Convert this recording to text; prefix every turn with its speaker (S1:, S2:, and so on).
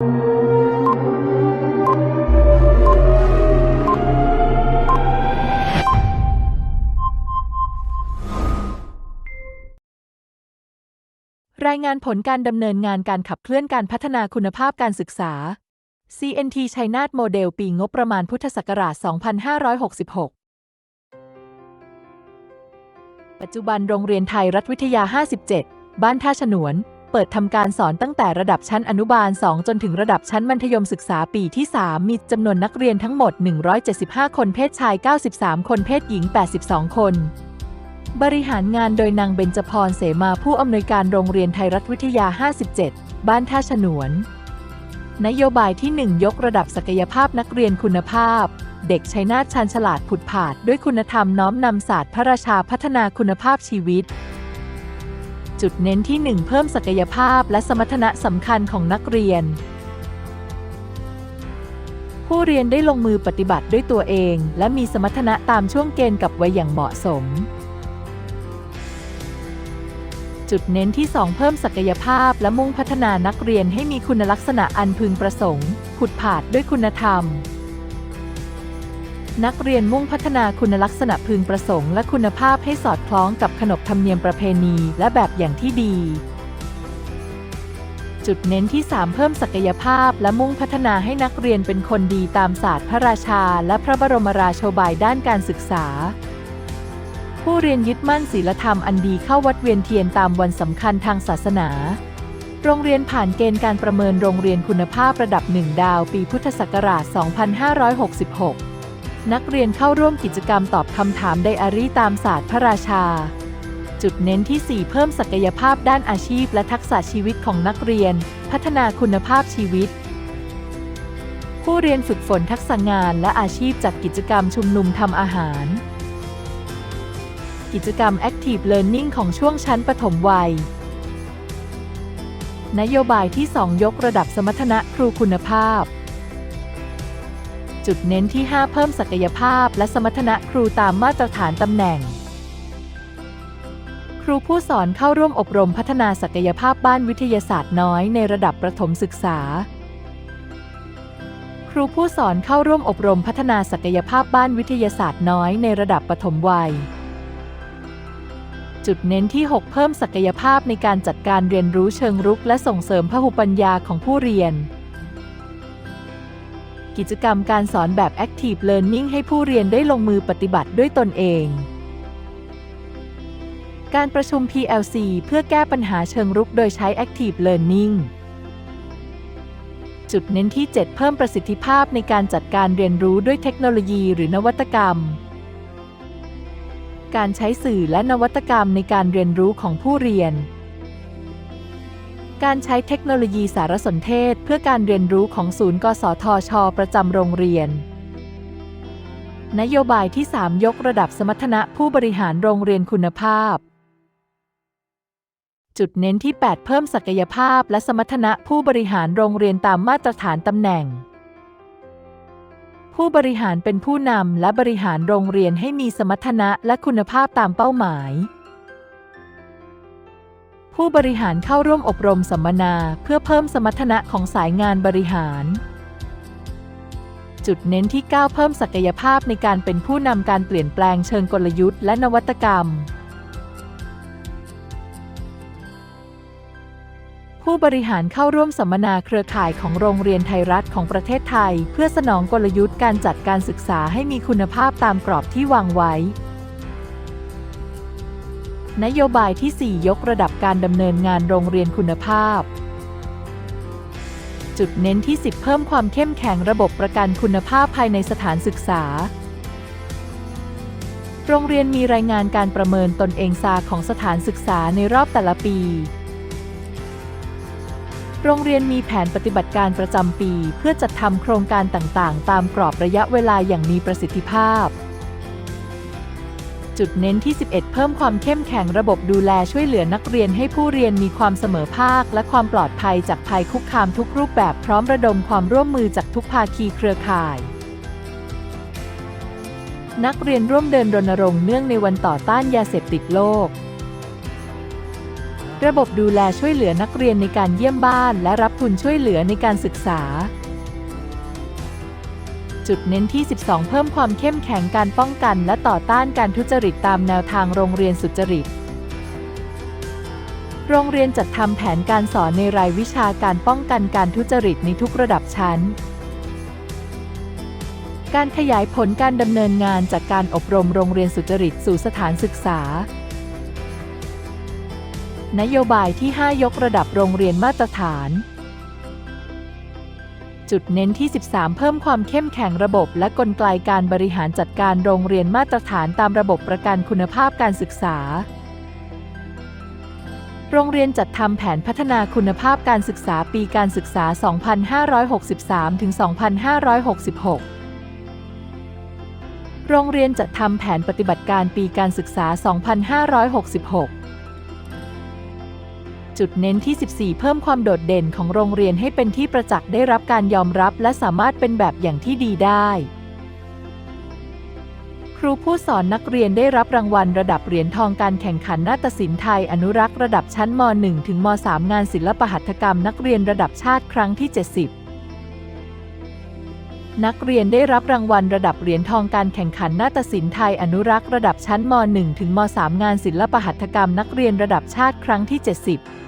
S1: รายงานผลการดำเนินงานการขับเคลื่อนการพัฒนาคุณภาพการศึกษา CNT ชัยนาทโมเดลปีงบประมาณพุทธศักราช 2566 ปัจจุบันโรงเรียนไทยรัฐวิทยา 57 บ้านท่าฉนวน เปิดทำการสอนตั้งแต่ระดับชั้นอนุบาล 2 จนถึงระดับชั้นมัธยมศึกษาปีที่ 3 มีจำนวนนักเรียนทั้งหมด 175 คนเพศชาย 93 คนเพศหญิง 82 คน บริหารงานโดยนางเบญจพรเสมาผู้อำนวยการโรงเรียนไทยรัฐวิทยา 57 บ้านท่าฉนวน นโยบายที่ 1 ยกระดับศักยภาพนักเรียนคุณภาพเด็กชัยนาทชันฉลาดผุดผาด ด้วยคุณธรรมน้อมนำศาสตร์พระราชาพัฒนาคุณภาพชีวิต จุดเน้นที่ 1 เพิ่มศักยภาพและสมรรถนะสำคัญของนักเรียน ผู้เรียนได้ลงมือปฏิบัติด้วยตัวเอง และมีสมรรถนะตามช่วงเกณฑ์กับวัยอย่างเหมาะสม จุดเน้นที่ 2 เพิ่มศักยภาพและมุ่งพัฒนานักเรียนให้มีคุณลักษณะอันพึงประสงค์ ผุดผาดด้วยคุณธรรม นักเรียนมุ่งพัฒนาคุณลักษณะพึงประสงค์และคุณภาพให้สอดคล้องกับขนบธรรมเนียมประเพณีและแบบอย่างที่ดี จุดเน้นที่ 3 เพิ่มศักยภาพและมุ่งพัฒนาให้นักเรียนเป็นคนดีตามศาสตร์พระราชา และพระบรมราโชบายด้านการศึกษา ผู้เรียนยึดมั่นศีลธรรมอันดีเข้าวัดเวียนเทียนตามวันสำคัญทางศาสนาโรงเรียนผ่านเกณฑ์การประเมินโรงเรียนคุณภาพระดับ 1 ดาว ปีพุทธศักราช 2566 นักเรียนเข้าร่วมกิจกรรมตอบคำถามไดอารี่ตามศาสตร์พระราชา จุดเน้นที่ 4 เพิ่มศักยภาพด้านอาชีพและทักษะชีวิตของนักเรียน พัฒนาคุณภาพชีวิต ผู้เรียนฝึกฝนทักษะงานและอาชีพจากกิจกรรมชุมนุมทำอาหาร กิจกรรม Active Learning ของช่วงชั้นปฐมวัย นโยบายที่ 2 ยกระดับสมรรถนะครูคุณภาพ จุดเน้นที่ 5 เพิ่มศักยภาพ และสมรรถนะครูตามมาตรฐานตำแหน่ง ครูผู้สอนเข้าร่วมอบรมพัฒนาศักยภาพบ้านวิทยาศาสตร์น้อยในระดับประถมศึกษา ครูผู้สอนเข้าร่วมอบรมพัฒนาศักยภาพบ้านวิทยาศาสตร์น้อยในระดับปฐมวัยจุดเน้นที่ 6 เพิ่มศักยภาพในการจัดการเรียนรู้เชิงรุก และส่งเสริมพหุปัญญาของผู้เรียน กิจกรรมการสอนแบบ Active Learning ให้ผู้เรียนได้ลงมือปฏิบัติด้วยตนเอง การประชุม PLC เพื่อแก้ปัญหาเชิงรุกโดยใช้ Active Learning จุดเน้นที่ 7 เพิ่มประสิทธิภาพในการจัดการเรียนรู้ด้วยเทคโนโลยีหรือนวัตกรรม การใช้สื่อและนวัตกรรมในการเรียนรู้ของผู้เรียน การใช้เทคโนโลยีสารสนเทศเพื่อการเรียนรู้ของศูนย์กสทช ประจำโรงเรียน นโยบายที่ 3 ยกระดับสมรรถนะผู้บริหารโรงเรียนคุณภาพ จุดเน้นที่ 8 เพิ่มศักยภาพและสมรรถนะผู้บริหารโรงเรียนตามมาตรฐานตำแหน่ง ผู้บริหารเป็นผู้นำและบริหารโรงเรียนให้มีสมรรถนะและคุณภาพตามเป้าหมาย ผู้บริหารเข้าร่วมอบรมสัมมนาเพื่อเพิ่มสมรรถนะของสายงานบริหาร จุดเน้นที่ 9 เพิ่มศักยภาพในการเป็นผู้นำการเปลี่ยนแปลงเชิงกลยุทธ์และนวัตกรรมผู้บริหารเข้าร่วมสัมมนาเครือข่ายของโรงเรียนไทยรัฐของประเทศไทย เพื่อสนองกลยุทธ์การจัดการศึกษาให้มีคุณภาพตามกรอบที่วางไว้ นโยบายที่ 4 ยกระดับการดำเนินงานโรงเรียนคุณภาพ จุดเน้นที่ 10 เพิ่มความเข้มแข็งระบบประกันคุณภาพภายในสถานศึกษา โรงเรียนมีรายงานการประเมินตนเองซาของสถานศึกษาในรอบแต่ละปี โรงเรียนมีแผนปฏิบัติการประจำปี เพื่อจัดทำโครงการต่างๆ ตามกรอบระยะเวลาอย่างมีประสิทธิภาพ จุดเน้นที่ 11 เพิ่มความเข้มแข็งระบบดูแลช่วยเหลือนักเรียนให้ผู้เรียนมีความเสมอภาค และความปลอดภัยจากภัยคุกคามทุกรูปแบบพร้อมระดมความร่วมมือจากทุกภาคีเครือข่าย นักเรียนร่วมเดินรณรงค์เนื่องในวันต่อต้านยาเสพติดโลก ระบบดูแลช่วยเหลือนักเรียนในการเยี่ยมบ้าน และรับทุนช่วยเหลือในการศึกษา จุดเน้นที่ 12 เพิ่มความเข้มแข็งการป้องกัน และต่อต้านการทุจริตตามแนวทางโรงเรียนสุจริต โรงเรียนจัดทำแผนการสอนในรายวิชาการป้องกันการทุจริตในทุกระดับชั้น การขยายผลการดำเนินงานจากการอบรมโรงเรียนสุจริตสู่สถานศึกษานโยบายที่ 5 ยกระดับโรงเรียนมาตรฐาน จุดเน้นที่ 13 เพิ่มความเข้มแข็งระบบ และกลไกการบริหารจัดการโรงเรียนมาตรฐานตามระบบประกันคุณภาพการศึกษา โรงเรียนจัดทำแผนพัฒนาคุณภาพการศึกษาปีการศึกษา 2563 ถึง 2566โรงเรียนจัดทำแผนปฏิบัติการปีการศึกษา 2566 จุดเน้นที่ 14 เพิ่มความโดดเด่นของโรงเรียนให้เป็นที่ประจักษ์ได้รับการยอมรับ และสามารถเป็นแบบอย่างที่ดีได้ ครูผู้สอนนักเรียนได้รับรางวัลระดับเหรียญทองการแข่งขันนาฏศิลป์ไทย อนุรักษ์ระดับชั้นม .1 ถึงม .3 งานศิลปหัตถกรรมนักเรียนระดับชาติครั้งที่ 70นักเรียนได้รับรางวัลระดับเหรียญทองการแข่งขันนาฏศิลป์ไทย อนุรักษ์ระดับชั้นม .1 ถึงม .3 งานศิลปหัตถกรรมนักเรียนระดับชาติครั้งที่ 70